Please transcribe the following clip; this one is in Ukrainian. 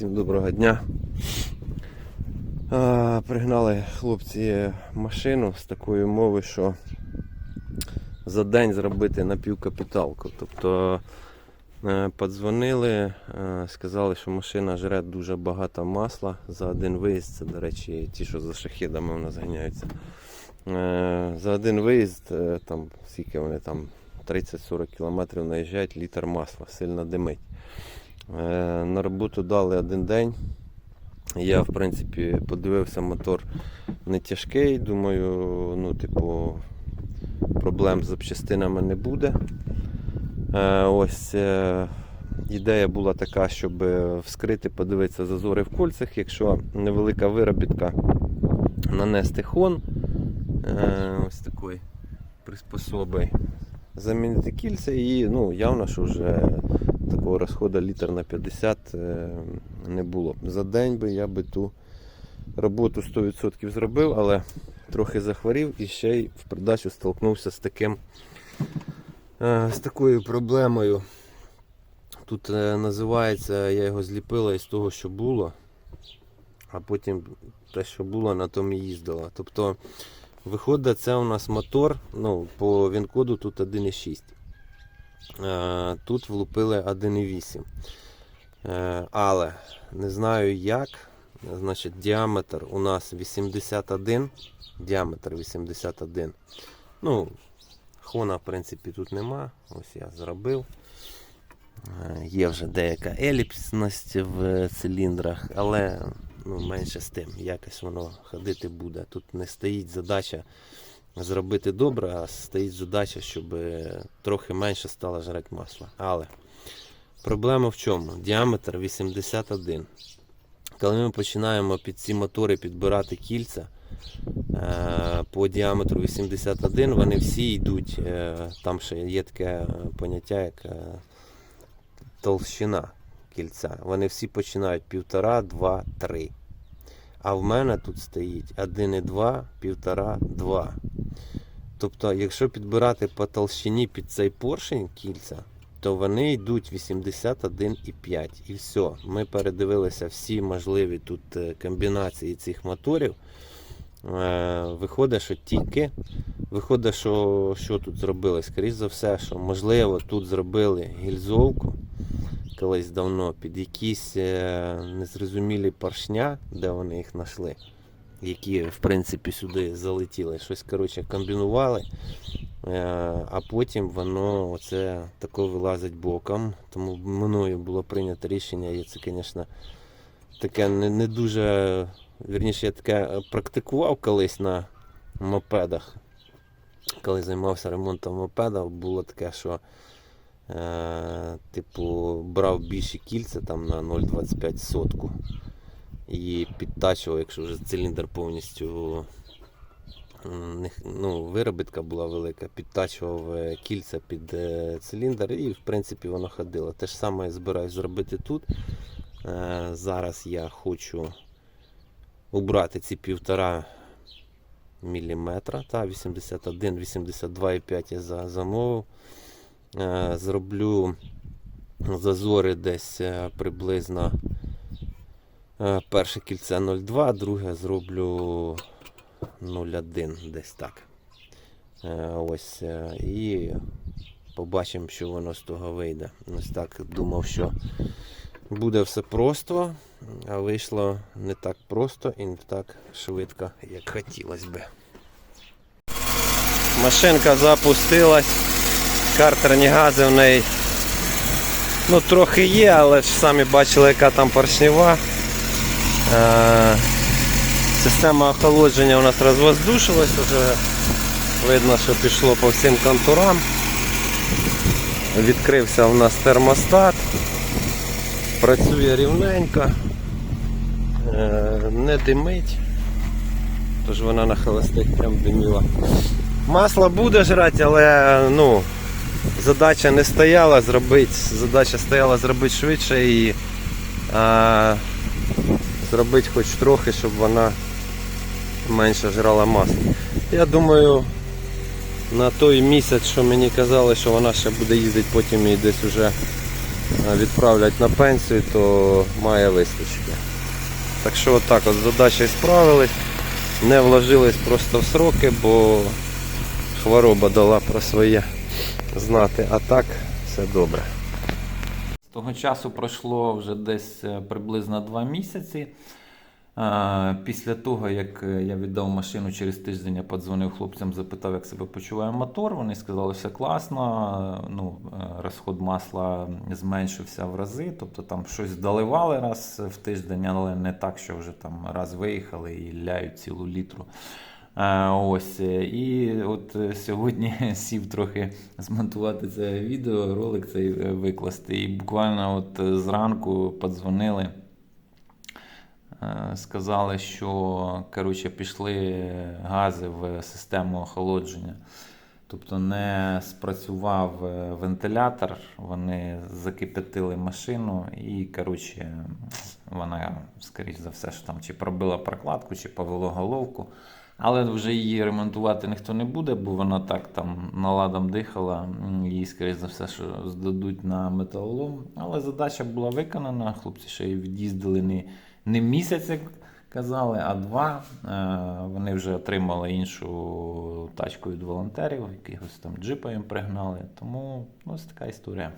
Всім доброго дня. А, пригнали хлопці машину з такою мовою, що за день зробити напівкапіталку. Тобто е, подзвонили, е, сказали, що машина жре дуже багато масла за один виїзд. Це, до речі, ті, що за шахідами у нас ганяються. Е, За один виїзд, там, скільки вони там 30-40 кілометрів наїжджають, літр масла, сильно димить. Е, На роботу дали один день. Я, в принципі, подивився, мотор не тяжкий. Думаю, ну, типу, проблем з запчастинами не буде. Е, Ось е, ідея була така, щоб вскрити, подивитися зазори в кольцях. Якщо невелика виробітка, нанести хон ось такої приспособи. Замінити кільця і ну, явно, що вже такого розходу літр на 50 е, не було. За день би я би ту роботу 100% зробив, але трохи захворів і ще й в придачу столкнувся з таким е, з такою проблемою. Тут е, називається, я його зліпила із того, що було, а потім те, що було, на тому і їздила. Тобто, виходить, це у нас мотор, ну, по він-коду тут 1,6. Е, Тут влупили 1,8. Е, Але не знаю як. Значить, діаметр у нас 81. Діаметр 81. Ну, хона, в принципі, тут нема. Ось я зробив. Е, Є вже деяка еліпсність в циліндрах, але ну, менше з тим, якось воно ходити буде. Тут не стоїть задача зробити добре, а стоїть задача, щоб е, трохи менше стало жрати масло. Але проблема в чому? Діаметр 81. Коли ми починаємо під ці мотори підбирати кільця е, по діаметру 81, вони всі йдуть. е, Там ще є таке поняття, як толщина кільця. Вони всі починають 1,5, 2, 3. А в мене тут стоїть 1,2, 1,5, 2. Тобто, якщо підбирати по толщині під цей поршень кільця, то вони йдуть 81,5. І все. Ми передивилися всі можливі тут е, комбінації цих моторів. Е, Виходить, що тільки виходить, що, що тут зробили. Скоріше за все, що можливо тут зробили гільзовку колись давно під якісь е, незрозумілі поршня, де вони їх знайшли, які в принципі сюди залетіли. Щось коротше комбінували. Е, А потім воно оце тако вилазить боком. Тому мною було прийнято рішення, і це, звісно, таке не, не дуже. Вірніше, я таке практикував колись на мопедах. Коли займався ремонтом мопедів, було таке, що е, типу, брав більші кільця там на 0,25 сотку і підтачував, якщо вже циліндр повністю ну, виробітка була велика, підтачував е, кільця під е, циліндр і в принципі воно ходило. Те ж саме я збираюсь зробити тут. Е, Зараз я хочу убрати ці півтора міліметра, та 81, 82,5 я за- замовив. Зроблю зазори десь приблизно перше кільце 0,2, друге зроблю 0,1 десь так. Е, Ось е, і побачимо, що воно з того вийде. Ось так думав, що буде все просто, а вийшло не так просто і не так швидко, як хотілося би. Машинка запустилась, картерні гази в неї ну, трохи є, але ж самі бачили, яка там поршнева. Е, Система охолодження у нас розвоздушилась, вже видно, що пішло по всім контурам. Відкрився у нас термостат. Працює рівненько, е, не димить, тож вона на холостих прям диміла. Масло буде жрати, але ну, задача не стояла зробити, задача стояла зробити швидше і е, зробити хоч трохи, щоб вона менше жрала масло. Я думаю, на той місяць, що мені казали, що вона ще буде їздити, потім і десь уже е, відправлять на пенсію, то має вистачити. Так що отак от з задачею справились, не вложились просто в сроки, бо хвороба дала про своє знати, а так все добре. Того часу пройшло вже десь е, приблизно два місяці. Е, Після того, як е, я віддав машину через тиждень, я подзвонив хлопцям, запитав, як себе почуває мотор. Вони сказали, що все класно. Ну, розход масла зменшився в рази, тобто там щось доливали раз в тиждень, але не так, що вже там раз виїхали і ляють цілу літру. Ось е, і от е, сьогодні сів трохи змонтувати це відео, ролик цей е, викласти. І буквально от зранку подзвонили, сказали, що коротше, пішли гази в систему охолодження. Тобто не спрацював е, вентилятор, вони закипятили машину і, коротше, вона, скоріш за все, що там чи пробила прокладку, чи повело головку. Але вже її ремонтувати ніхто не буде, бо вона так там наладом дихала. Її, скоріш за все, що здадуть на металолом. Але задача була виконана. Хлопці ще й від'їздили не, не місяць, як казали, а два. Е, Вони вже отримали іншу тачку від волонтерів, якихось там джипа їм пригнали. Тому ось така історія.